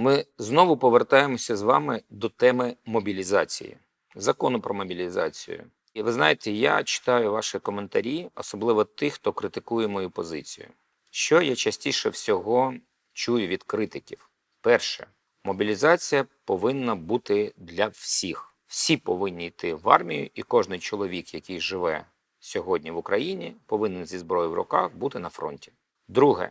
Ми знову повертаємося з вами до теми мобілізації, закону про мобілізацію. І ви знаєте, я читаю ваші коментарі, особливо тих, хто критикує мою позицію. Що я частіше всього чую від критиків? Перше, мобілізація повинна бути для всіх. Всі повинні йти в армію, і кожен чоловік, який живе сьогодні в Україні, повинен зі зброєю в руках бути на фронті. Друге,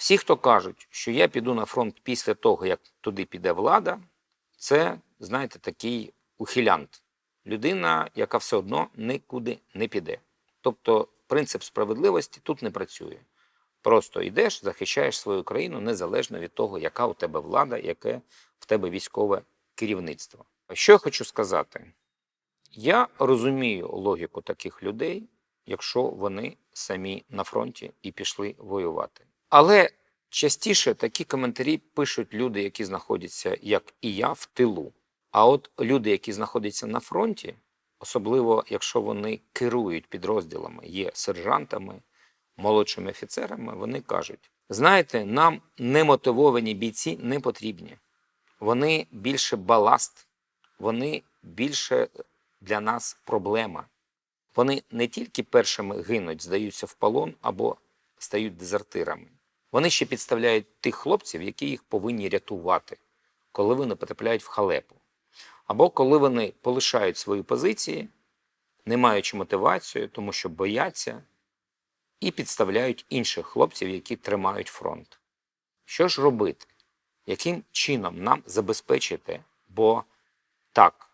всі, хто кажуть, що я піду на фронт після того, як туди піде влада, це, знаєте, такий ухилянт. Людина, яка все одно нікуди не піде. Тобто принцип справедливості тут не працює. Просто йдеш, захищаєш свою країну незалежно від того, яка у тебе влада, яке в тебе військове керівництво. Що я хочу сказати? Я розумію логіку таких людей, якщо вони самі на фронті і пішли воювати. Але частіше такі коментарі пишуть люди, які знаходяться, як і я, в тилу. А от люди, які знаходяться на фронті, особливо якщо вони керують підрозділами, є сержантами, молодшими офіцерами, вони кажуть: знаєте, нам немотивовані бійці не потрібні. Вони більше баласт, вони більше для нас проблема. Вони не тільки першими гинуть, здаються в полон або стають дезертирами. Вони ще підставляють тих хлопців, які їх повинні рятувати, коли вони потрапляють в халепу. Або коли вони полишають свої позиції, не маючи мотивацію, тому що бояться, і підставляють інших хлопців, які тримають фронт. Що ж робити? Яким чином нам забезпечити? Бо так,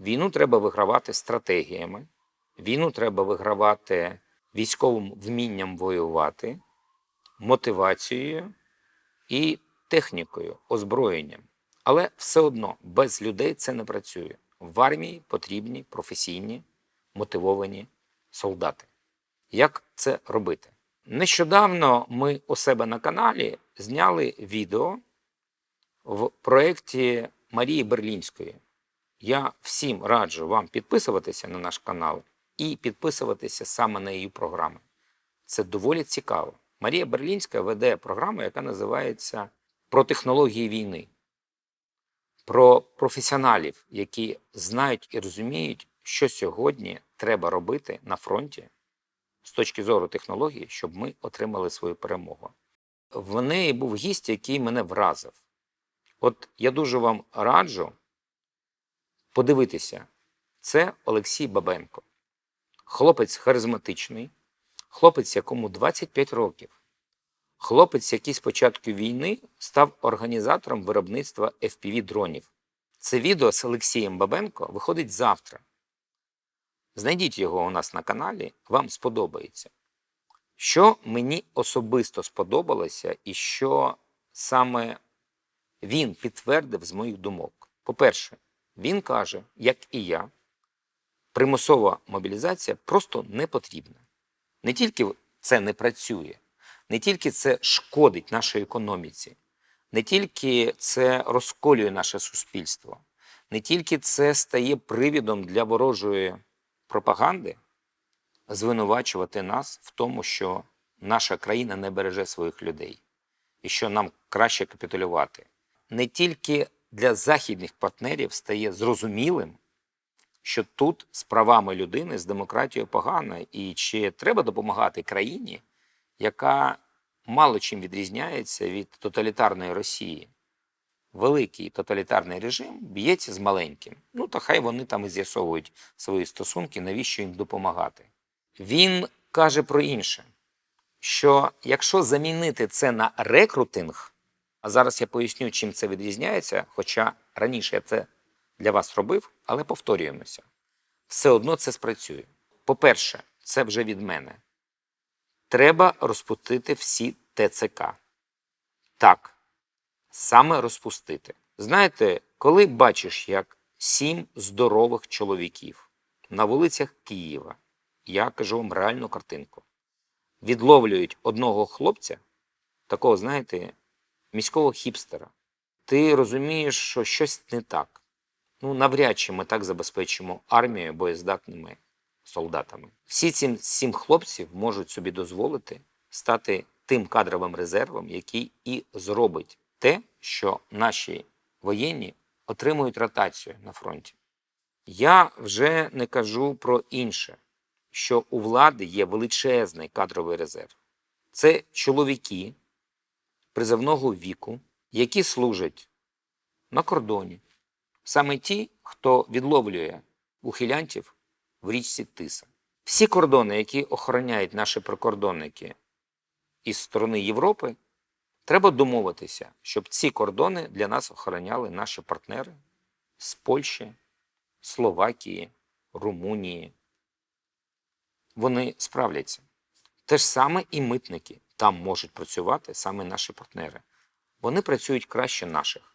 війну треба вигравати стратегіями, війну треба вигравати військовим вмінням воювати, мотивацією і технікою, озброєнням. Але все одно без людей це не працює. В армії потрібні професійні мотивовані солдати. Як це робити? Нещодавно ми у себе на каналі зняли відео в проєкті Марії Берлінської. Я всім раджу вам підписуватися на наш канал і підписуватися саме на її програми. Це доволі цікаво. Марія Берлінська веде програму, яка називається Про технології війни, про професіоналів, які знають і розуміють, що сьогодні треба робити на фронті з точки зору технології, щоб ми отримали свою перемогу. В неї був гість, який мене вразив. От я дуже вам раджу подивитися. Це Олексій Бабенко, хлопець харизматичний, хлопець, якому 25 років. Хлопець, який з початку війни став організатором виробництва FPV-дронів. Це відео з Олексієм Бабенко виходить завтра. Знайдіть його у нас на каналі, вам сподобається. Що мені особисто сподобалося, і що саме він підтвердив з моїх думок. По-перше, він каже, як і я, примусова мобілізація просто не потрібна. Не тільки це не працює, не тільки це шкодить нашій економіці, не тільки це розколює наше суспільство, не тільки це стає привідом для ворожої пропаганди, звинувачувати нас в тому, що наша країна не береже своїх людей і що нам краще капітулювати. Не тільки для західних партнерів стає зрозумілим, що тут з правами людини, з демократією погано, і чи треба допомагати країні, яка мало чим відрізняється від тоталітарної Росії. Великий тоталітарний режим б'ється з маленьким. Ну, то хай вони там і з'ясовують свої стосунки, навіщо їм допомагати. Він каже про інше: що якщо замінити це на рекрутинг, а зараз я поясню, чим це відрізняється, хоча раніше я це для вас робив, але повторюємося. Все одно це спрацює. По-перше, це вже від мене. Треба розпустити всі ТЦК. Так, саме розпустити. Знаєте, коли бачиш, як сім здорових чоловіків на вулицях Києва, я кажу вам реальну картинку, відловлюють одного хлопця, такого, знаєте, міського хіпстера, ти розумієш, що щось не так. Ну, навряд чи ми так забезпечимо армію боєздатними солдатами. Всі ці сім хлопців можуть собі дозволити стати тим кадровим резервом, який і зробить те, що наші воєнні отримують ротацію на фронті. Я вже не кажу про інше, що у влади є величезний кадровий резерв. Це чоловіки призовного віку, які служать на кордоні. Саме ті, хто відловлює ухилянтів в річці Тиса. Всі кордони, які охороняють наші прикордонники із сторони Європи, треба домовитися, щоб ці кордони для нас охороняли наші партнери з Польщі, Словакії, Румунії. Вони справляться. Те ж саме і митники. Там можуть працювати саме наші партнери. Вони працюють краще наших,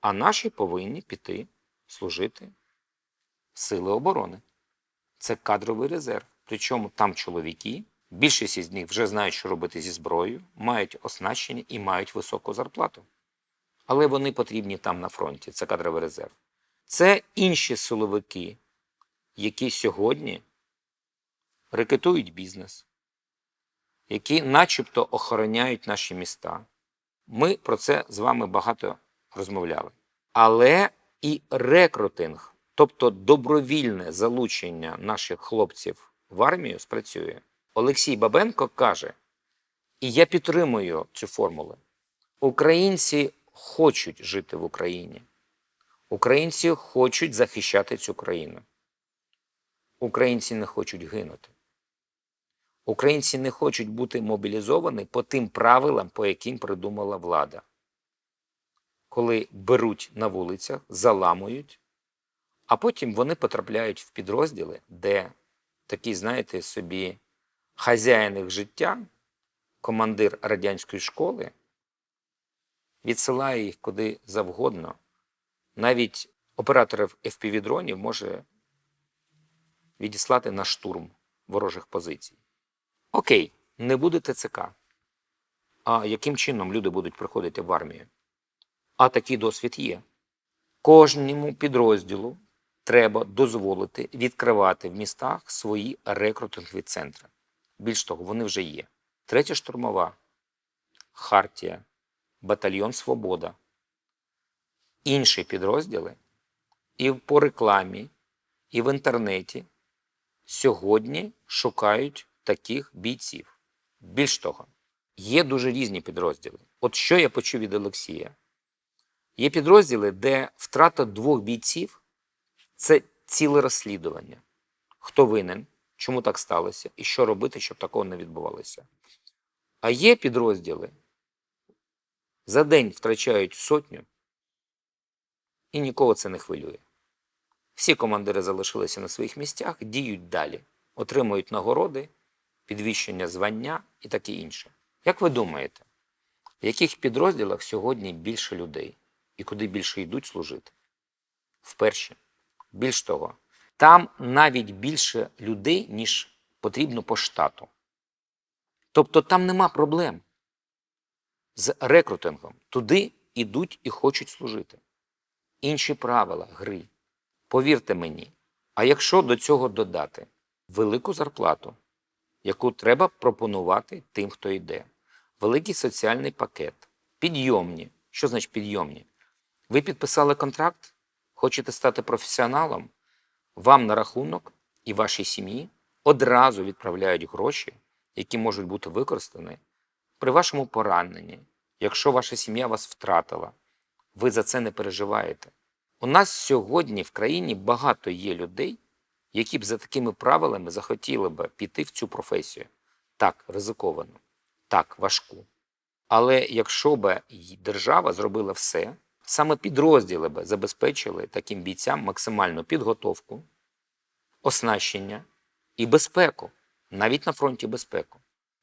а наші повинні піти служити Сили оборони. Це кадровий резерв. Причому там чоловіки, більшість із них вже знають, що робити зі зброєю, мають оснащення і мають високу зарплату. Але вони потрібні там на фронті. Це кадровий резерв. Це інші силовики, які сьогодні рекетують бізнес, які начебто охороняють наші міста. Ми про це з вами багато розмовляли. Але і рекрутинг, тобто добровільне залучення наших хлопців в армію, спрацює. Олексій Бабенко каже, і я підтримую цю формулу: українці хочуть жити в Україні. Українці хочуть захищати цю країну. Українці не хочуть гинути. Українці не хочуть бути мобілізовані по тим правилам, по яким придумала влада. Коли беруть на вулицях, заламують, а потім вони потрапляють в підрозділи, де такий, знаєте, собі хазяїн їх життя, командир радянської школи, відсилає їх куди завгодно. Навіть операторів FPV-дронів може відіслати на штурм ворожих позицій. Окей, не буде ТЦК. А яким чином люди будуть приходити в армію? А такий досвід є. Кожному підрозділу треба дозволити відкривати в містах свої рекрутингові центри. Більш того, вони вже є. Третя штурмова, Хартія, Батальйон Свобода, інші підрозділи і по рекламі, і в інтернеті сьогодні шукають таких бійців. Більш того, є дуже різні підрозділи. От що я почув від Олексія? Є підрозділи, де втрата двох бійців це ціле розслідування. Хто винен, чому так сталося, і що робити, щоб такого не відбувалося. А є підрозділи, за день втрачають сотню, і нікого це не хвилює. Всі командири залишилися на своїх місцях, діють далі, отримують нагороди, підвищення звання і таке інше. Як ви думаєте, в яких підрозділах сьогодні більше людей і куди більше йдуть служити? Вперше. Більш того, там навіть більше людей, ніж потрібно по штату. Тобто там нема проблем з рекрутингом. Туди йдуть і хочуть служити. Інші правила гри. Повірте мені, а якщо до цього додати велику зарплату, яку треба пропонувати тим, хто йде, великий соціальний пакет, підйомні. Що значить підйомні? Ви підписали контракт, хочете стати професіоналом, вам на рахунок і вашій сім'ї одразу відправляють гроші, які можуть бути використані при вашому пораненні, якщо ваша сім'я вас втратила, ви за це не переживаєте. У нас сьогодні в країні багато є людей, які б за такими правилами захотіли б піти в цю професію. Так, ризиковано, так, важку. Але якщо б держава зробила все, саме підрозділи б забезпечили таким бійцям максимальну підготовку, оснащення і безпеку, навіть на фронті безпеку.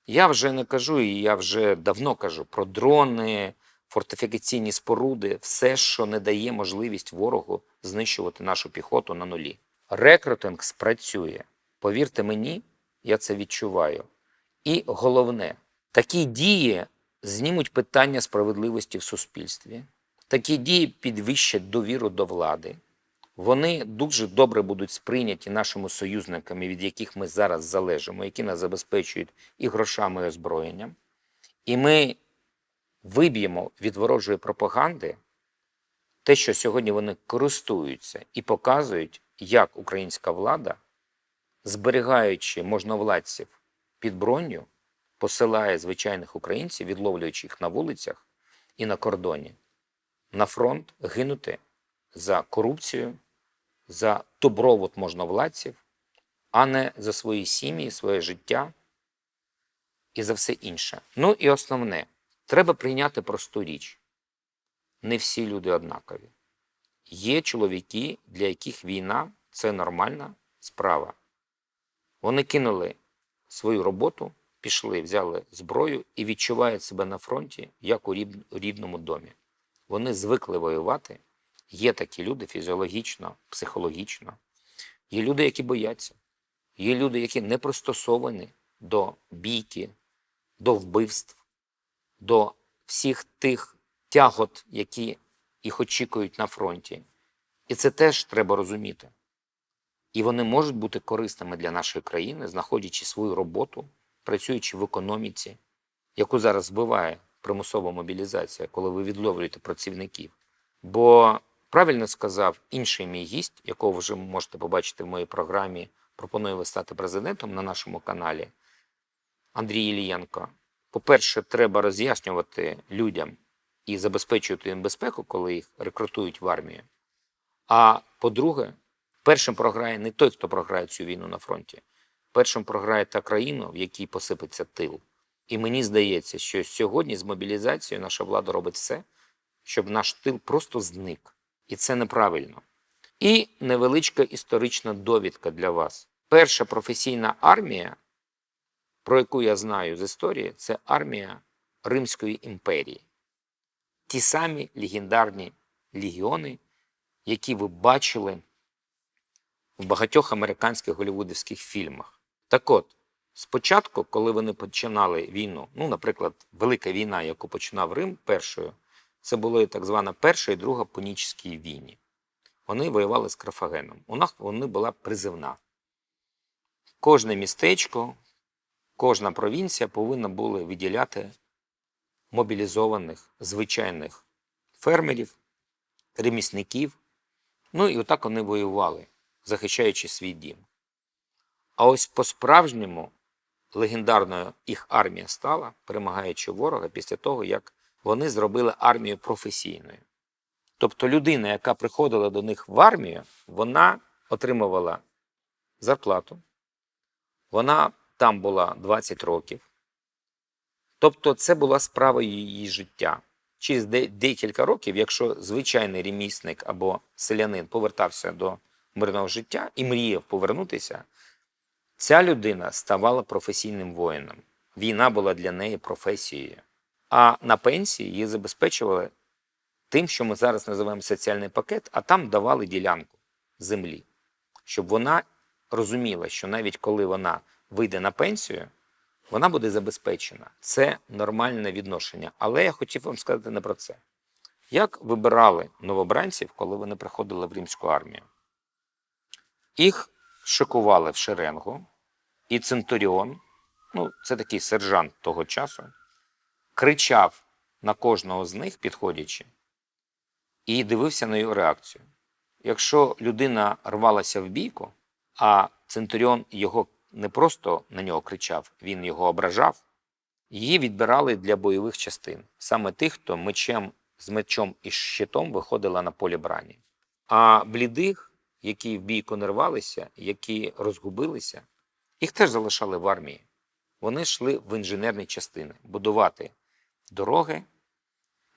Я вже не кажу, і я вже давно кажу про дрони, фортифікаційні споруди, все, що не дає можливість ворогу знищувати нашу піхоту на нулі. Рекрутинг спрацює. Повірте мені, я це відчуваю. І головне, такі дії знімуть питання справедливості в суспільстві. Такі дії підвищать довіру до влади. Вони дуже добре будуть сприйняті нашими союзниками, від яких ми зараз залежимо, які нас забезпечують і грошами, і озброєнням. І ми виб'ємо від ворожої пропаганди те, що сьогодні вони користуються і показують, як українська влада, зберігаючи можновладців під броню, посилає звичайних українців, відловлюючи їх на вулицях і на кордоні, на фронт гинути за корупцію, за добробут можновладців, а не за свої сім'ї, своє життя і за все інше. Ну і основне, треба прийняти просту річ. Не всі люди однакові. Є чоловіки, для яких війна це нормальна справа. Вони кинули свою роботу, пішли, взяли зброю і відчувають себе на фронті, як у рід- рідному домі. Вони звикли воювати. Є такі люди фізіологічно, психологічно. Є люди, які бояться. Є люди, які не пристосовані до бійки, до вбивств, до всіх тих тягот, які їх очікують на фронті. І це теж треба розуміти. І вони можуть бути корисними для нашої країни, знаходячи свою роботу, працюючи в економіці, яку зараз збиває примусова мобілізація, коли ви відловлюєте працівників. Бо правильно сказав інший мій гість, якого вже можете побачити в моїй програмі Пропоную ви стати президентом на нашому каналі Андрій Ілієнко. По-перше, треба роз'яснювати людям і забезпечувати їм безпеку, коли їх рекрутують в армію. А по-друге, першим програє не той, хто програє цю війну на фронті. Першим програє та країна, в якій посипеться тил. І мені здається, що сьогодні з мобілізацією наша влада робить все, щоб наш тил просто зник. І це неправильно. І невеличка історична довідка для вас. Перша професійна армія, про яку я знаю з історії, це армія Римської імперії. Ті самі легендарні легіони, які ви бачили в багатьох американських голівудівських фільмах. Так от, спочатку, коли вони починали війну, ну, наприклад, Велика війна, яку починав Рим першою, це була так звана Перша і Друга Пунічські війни. Вони воювали з Карфагеном. У нас вони була призивна. Кожне містечко, кожна провінція повинна була виділяти мобілізованих звичайних фермерів, ремісників. Ну і отак вони воювали, захищаючи свій дім. А ось по-справжньому легендарною їх армія стала, перемагаючи ворога після того, як вони зробили армію професійною. Тобто людина, яка приходила до них в армію, вона отримувала зарплату, вона там була 20 років. Тобто це була справа її життя. Через де- декілька років, якщо звичайний ремісник або селянин повертався до мирного життя і мріяв повернутися, ця людина ставала професійним воїном. Війна була для неї професією. А на пенсії її забезпечували тим, що ми зараз називаємо соціальний пакет, а там давали ділянку землі, щоб вона розуміла, що навіть коли вона вийде на пенсію, вона буде забезпечена. Це нормальне відношення. Але я хотів вам сказати не про це. Як вибирали новобранців, коли вони приходили в римську армію? Їх шикували в шеренгу, і Центуріон, ну, це такий сержант того часу, кричав на кожного з них, підходячи, і дивився на його реакцію. Якщо людина рвалася в бійку, а Центуріон його не просто на нього кричав, він його ображав, її відбирали для бойових частин, саме тих, хто мечем, з мечом і щитом виходила на полі брані. А блідих, які в бійку не рвалися, які розгубилися, їх теж залишали в армії. Вони йшли в інженерні частини будувати дороги,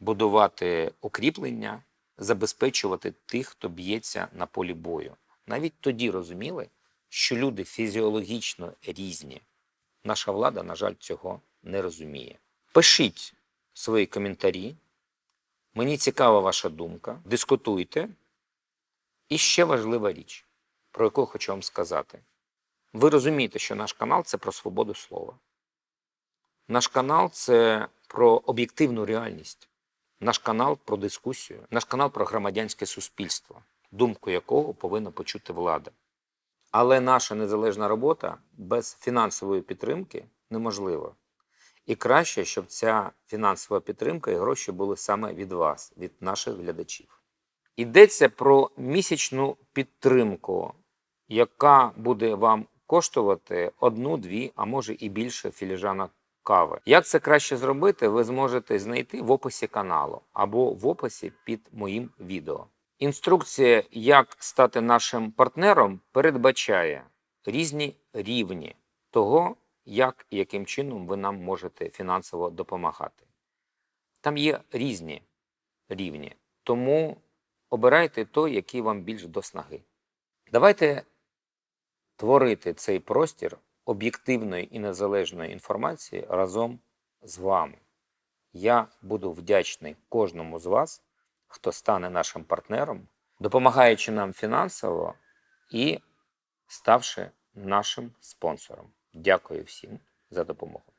будувати укріплення, забезпечувати тих, хто б'ється на полі бою. Навіть тоді розуміли, що люди фізіологічно різні. Наша влада, на жаль, цього не розуміє. Пишіть свої коментарі. Мені цікава ваша думка. Дискутуйте. І ще важлива річ, про яку хочу вам сказати. Ви розумієте, що наш канал це про свободу слова. Наш канал це про об'єктивну реальність. Наш канал про дискусію, наш канал про громадянське суспільство, думку якого повинна почути влада. Але наша незалежна робота без фінансової підтримки неможлива. І краще, щоб ця фінансова підтримка і гроші були саме від вас, від наших глядачів. Йдеться про місячну підтримку, яка буде вам коштувати одну, дві, а може і більше філіжанок кави. Як це краще зробити, ви зможете знайти в описі каналу або в описі під моїм відео. Інструкція, як стати нашим партнером, передбачає різні рівні того, як і яким чином ви нам можете фінансово допомагати. Там є різні рівні, тому обирайте той, який вам більш до снаги. Давайте творити цей простір об'єктивної і незалежної інформації разом з вами. Я буду вдячний кожному з вас, хто стане нашим партнером, допомагаючи нам фінансово і ставши нашим спонсором. Дякую всім за допомогу.